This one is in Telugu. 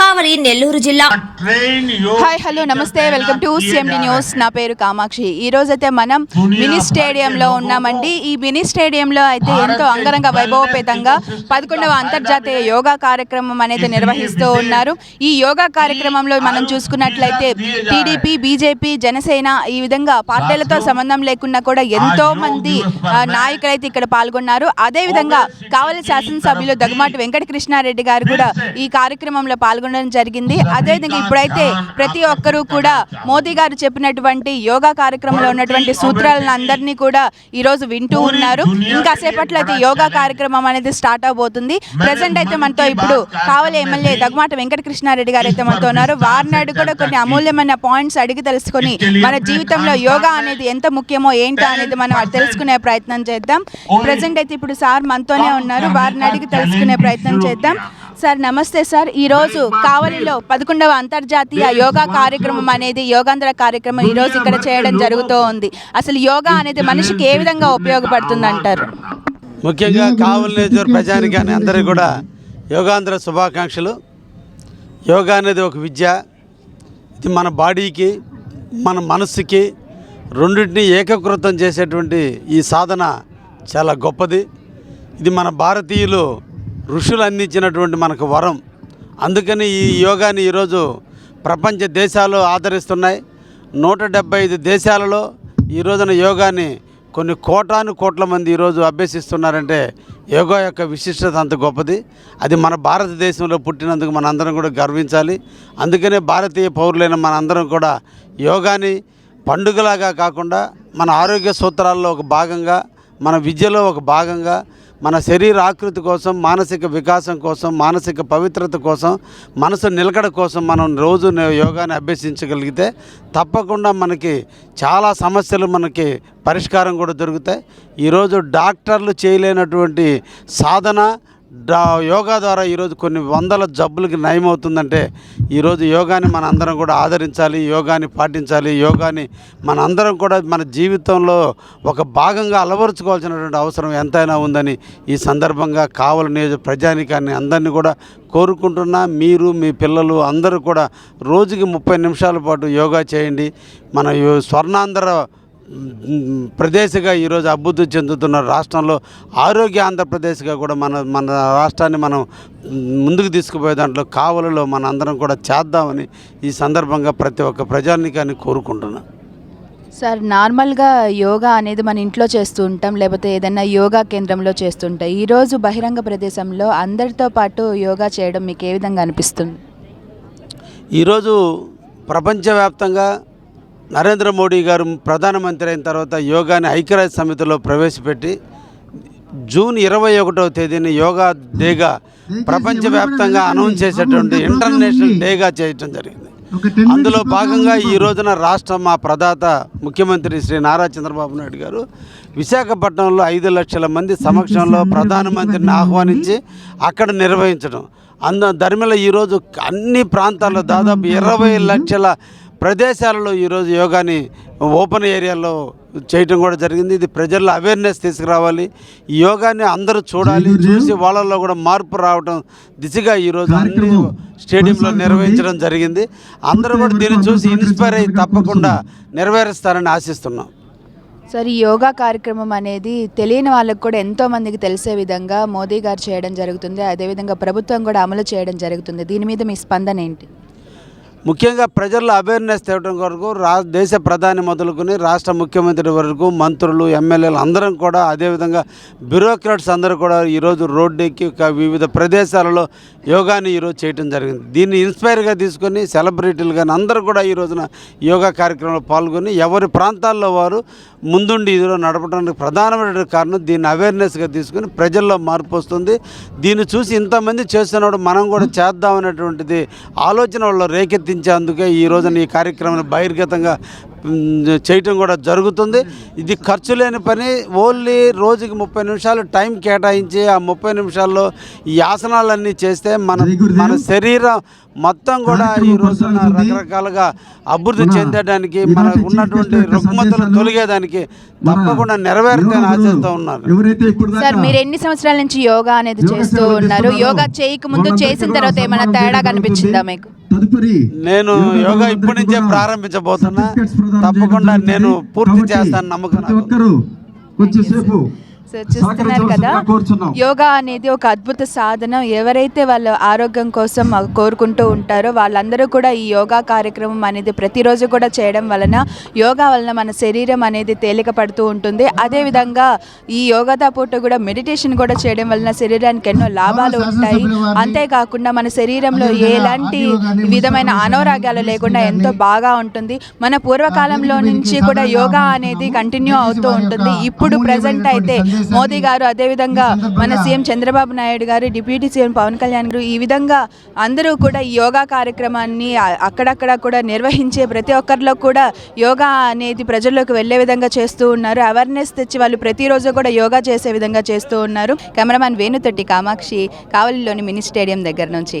కావలి నెల్లూరు జిల్లా. హాయ్ హలో నమస్తే. వెల్కమ్ టు సిఎండి న్యూస్ నా పేరు కామాక్షి. ఈ రోజు అయితే మనం మినీ స్టేడియంలో ఉన్నామండి. ఈ మినీ స్టేడియంలో అయితే ఎంతో అంగరంగ వైభవపేతంగా పదకొండవ అంతర్జాతీయ యోగా కార్యక్రమం అనేది నిర్వహిస్తూ ఉన్నారు. ఈ యోగా కార్యక్రమంలో మనం చూసుకున్నట్లయితే టీడీపీ బీజేపీ జనసేన ఈ విధంగా పార్టీలతో సంబంధం లేకుండా కూడా ఎంతో మంది ఆ, నాయకులైతే ఇక్కడ పాల్గొన్నారు. అదే విధంగా కావలి శాసనసభ్యులు దగ్గమాటి వెంకటకృష్ణారెడ్డి గారు కూడా ఈ కార్యక్రమంలో పాల్గొనడం జరిగింది. అదేవిధంగా ఇప్పుడైతే ప్రతి ఒక్కరూ కూడా మోదీ గారు చెప్పినటువంటి యోగా కార్యక్రమంలో ఉన్నటువంటి సూత్రాలను అందరినీ కూడా ఈ రోజు వింటూ ఉన్నారు. ఇంకా సేపట్లో అయితే యోగా కార్యక్రమం అనేది స్టార్ట్ అవబోతుంది. ప్రజెంట్ అయితే మనతో ఇప్పుడు కావలి ఎమ్మెల్యే దగ్గమాట వెంకటకృష్ణారెడ్డి గారు అయితే మనతో ఉన్నారు. వారిని అడిగి కూడా కొన్ని అమూల్యమైన పాయింట్స్ అడిగి తెలుసుకొని మన జీవితంలో యోగా అనేది ఎంత ముఖ్యమో ఏంటో అనేది మనం తెలుసుకునే ప్రయత్నం చేద్దాం. ప్రజెంట్ అయితే ఇప్పుడు సార్ మనతోనే ఉన్నారు. వారిని అడిగి తెలుసుకునే ప్రయత్నం చేద్దాం. సార్ నమస్తే సార్. ఈ రోజు కావలిలో పదకొండవ అంతర్జాతీయ యోగా కార్యక్రమం అనేది యోగాంధ్ర కార్యక్రమం ఈ రోజు ఇక్కడ చేయడం జరుగుతూ ఉంది అసలు యోగా అనేది మనిషికి ఏ విధంగా ఉపయోగపడుతుంది అంటారు ముఖ్యంగా కావలి నియోజకవర్గ ప్రజానికాన్ని అందరికీ కూడా యోగాంధ్ర శుభాకాంక్షలు. యోగా అనేది ఒక విద్య. ఇది మన బాడీకి మన మనస్సుకి రెండింటిని ఏకీకృతం చేసేటువంటి ఈ సాధన చాలా గొప్పది. ఇది మన భారతీయులు ఋషులు అందించినటువంటి మనకు వరం. అందుకని ఈ యోగాని ఈరోజు ప్రపంచ దేశాలు ఆదరిస్తున్నాయి. నూట డెబ్బై ఐదు దేశాలలో ఈ రోజున యోగాని కొన్ని కోటాను కోట్ల మంది ఈరోజు అభ్యసిస్తున్నారంటే యోగా యొక్క విశిష్టత అంత గొప్పది. అది మన భారతదేశంలో పుట్టినందుకు మనందరం కూడా గర్వించాలి. అందుకనే భారతీయ పౌరులైన మనందరం కూడా యోగాని పండుగలాగా కాకుండా మన ఆరోగ్య సూత్రాల్లో ఒక భాగంగా మన విద్యలో ఒక భాగంగా మన శరీర ఆకృతి కోసం మానసిక వికాసం కోసం మానసిక పవిత్రత కోసం మనసు నిలకడ కోసం మనం రోజు యోగాని అభ్యసించగలిగితే తప్పకుండా మనకి చాలా సమస్యలు మనకి పరిష్కారం కూడా దొరుకుతాయి. ఈరోజు డాక్టర్లు చేయలేనటువంటి సాధన యోగా ద్వారా ఈరోజు కొన్ని వందల జబ్బులకి నయమవుతుందంటే ఈరోజు యోగాని మన అందరం కూడా ఆదరించాలి యోగాని పాటించాలి యోగాని మన అందరం కూడా మన జీవితంలో ఒక భాగంగా అలవరుచుకోవాల్సినటువంటి అవసరం ఎంతైనా ఉందని ఈ సందర్భంగా కావలి నియోజక ప్రజానికాన్ని అందరినీ కూడా కోరుకుంటున్నా. మీరు మీ పిల్లలు అందరూ కూడా రోజుకి ముప్పై నిమిషాల పాటు యోగా చేయండి. మన యో- స్వర్ణాంధ్ర ప్రదేశ్గా ఈరోజు అభివృద్ధి చెందుతున్న రాష్ట్రంలో ఆరోగ్య ఆంధ్రప్రదేశ్గా కూడా మన మన రాష్ట్రాన్ని మనం ముందుకు తీసుకుపోయే దాంట్లో కావలలో మన అందరం కూడా చేద్దామని ఈ సందర్భంగా ప్రతి ఒక్క ప్రజానికాన్ని కోరుకుంటున్నాను సార్ నార్మల్గా యోగా అనేది మన ఇంట్లో చేస్తూ ఉంటాం లేకపోతే ఏదైనా యోగా కేంద్రంలో చేస్తుంటాం ఈరోజు బహిరంగ ప్రదేశంలో అందరితో పాటు యోగా చేయడం మీకు ఏ విధంగా అనిపిస్తుంది? ఈరోజు ప్రపంచవ్యాప్తంగా నరేంద్ర మోడీ గారు ప్రధానమంత్రి అయిన తర్వాత యోగాని ఐక్యరాజ్య సమితిలో ప్రవేశపెట్టి జూన్ ఇరవై ఒకటవ తేదీని యోగా డేగా ప్రపంచవ్యాప్తంగా అనౌన్స్ చేసేటువంటి ఇంటర్నేషనల్ డేగా చేయటం జరిగింది. అందులో భాగంగా ఈ రోజున రాష్ట్ర మా ప్రదాత ముఖ్యమంత్రి శ్రీ నారా చంద్రబాబు నాయుడు గారు విశాఖపట్నంలో ఐదు లక్షల మంది సమక్షంలో ప్రధానమంత్రిని ఆహ్వానించి అక్కడ నిర్వహించడం. అందు ధర్మిల ఈరోజు అన్ని ప్రాంతాల్లో దాదాపు ఇరవై లక్షల ప్రదేశాలలో ఈరోజు యోగాని ఓపెన్ ఏరియాలో చేయటం కూడా జరిగింది. ఇది ప్రజల్లో అవేర్నెస్ తీసుకురావాలి. ఈ యోగాని అందరూ చూడాలి. చూసి వాళ్ళల్లో కూడా మార్పు రావడం దిశగా ఈరోజు అన్ని స్టేడియంలో నిర్వహించడం జరిగింది. అందరూ కూడా దీన్ని చూసి ఇన్స్పైర్ అయ్యి తప్పకుండా నెరవేరుస్తారని ఆశిస్తున్నాం. సార్ ఈ యోగా కార్యక్రమం అనేది తెలియని వాళ్ళకు కూడా ఎంతో మందికి తెలిసే విధంగా మోదీ గారు చేయడం జరుగుతుంది. అదేవిధంగా ప్రభుత్వం కూడా అమలు చేయడం జరుగుతుంది. దీని మీద మీ స్పందన ఏంటి? ముఖ్యంగా ప్రజల్లో అవేర్నెస్ తేవడం కొరకు రా దేశ ప్రధాని మొదలుకొని రాష్ట్ర ముఖ్యమంత్రి వరకు మంత్రులు ఎమ్మెల్యేలు అందరం కూడా అదేవిధంగా బ్యూరోక్రాట్స్ అందరూ కూడా ఈరోజు రోడ్డు ఎక్కి వివిధ ప్రదేశాలలో యోగాని ఈరోజు చేయడం జరిగింది. దీన్ని ఇన్స్పైర్గా తీసుకొని సెలబ్రిటీలు కానీ అందరూ కూడా ఈ రోజున యోగా కార్యక్రమంలో పాల్గొని ఎవరి ప్రాంతాల్లో వారు ముందుండి ఈరోజు నడపడానికి ప్రధానమైన కారణం దీన్ని అవేర్నెస్గా తీసుకొని ప్రజల్లో మార్పు వస్తుంది. దీన్ని చూసి ఇంతమంది చేస్తున్నప్పుడు మనం కూడా చేద్దామనేటువంటిది ఆలోచన వాళ్ళు రేకెత్తించేందుకే ఈ రోజున ఈ కార్యక్రమాన్ని బహిర్గతంగా చేయటం కూడా జరుగుతుంది. ఇది ఖర్చు లేని పని. ఓన్లీ రోజుకి ముప్పై నిమిషాలు టైం కేటాయించి ఆ ముప్పై నిమిషాల్లో ఈ ఆసనాలన్నీ చేస్తే మన మన శరీరం మొత్తం కూడా ఈ రోజున రకరకాలుగా అభివృద్ధి చెందడానికి మనకు ఉన్నటువంటి రుగ్మతలు తొలగేదానికి తప్పకుండా నెరవేరుతాయని ఆశిస్తూ ఉన్నారు సార్ మీరు ఎన్ని సంవత్సరాల నుంచి యోగా అనేది చేస్తూ ఉన్నారు? యోగా చేయక ముందు చేసిన తర్వాత ఏమైనా తేడా కనిపించిందా మీకు? తదుపరి నేను యోగా ఇప్పటి నుంచే ప్రారంభించబోతున్నా. తప్పకుండా నేను పూర్తి చేస్తాను నమ్మకం ప్రతి. ఒక్కరూ కొంచెం చూస్తున్నారు కదా? యోగా అనేది ఒక అద్భుత సాధన. ఎవరైతే వాళ్ళ ఆరోగ్యం కోసం కోరుకుంటూ ఉంటారో వాళ్ళందరూ కూడా ఈ యోగా కార్యక్రమం అనేది ప్రతిరోజు కూడా చేయడం వలన యోగా వలన మన శరీరం అనేది తేలిక పడుతూ ఉంటుంది అదేవిధంగా ఈ యోగాతో పాటు కూడా మెడిటేషన్ కూడా చేయడం వలన శరీరానికి ఎన్నో లాభాలు ఉంటాయి. అంతేకాకుండా మన శరీరంలో ఎలాంటి విధమైన అనారోగ్యాలు లేకుండా ఎంతో బాగా ఉంటుంది. మన పూర్వకాలంలో నుంచి కూడా యోగా అనేది కంటిన్యూ అవుతూ ఉంటుంది. ఇప్పుడు ప్రజెంట్ అయితే మోదీ గారు అదేవిధంగా మన సీఎం చంద్రబాబు నాయుడు గారు డిప్యూటీ సీఎం పవన్ కళ్యాణ్ గారు ఈ విధంగా అందరూ కూడా ఈ యోగా కార్యక్రమాన్ని అక్కడక్కడ కూడా నిర్వహించే ప్రతి ఒక్కరిలో కూడా యోగా అనేది ప్రజల్లోకి వెళ్ళే విధంగా చేస్తూ ఉన్నారు. అవేర్నెస్ తెచ్చి వాళ్ళు ప్రతిరోజు కూడా యోగా చేసే విధంగా చేస్తూ ఉన్నారు. కెమెరామ్యాన్ వేణుతొట్టి కామాక్షి కావలిలోని మినీ స్టేడియం దగ్గర నుంచి.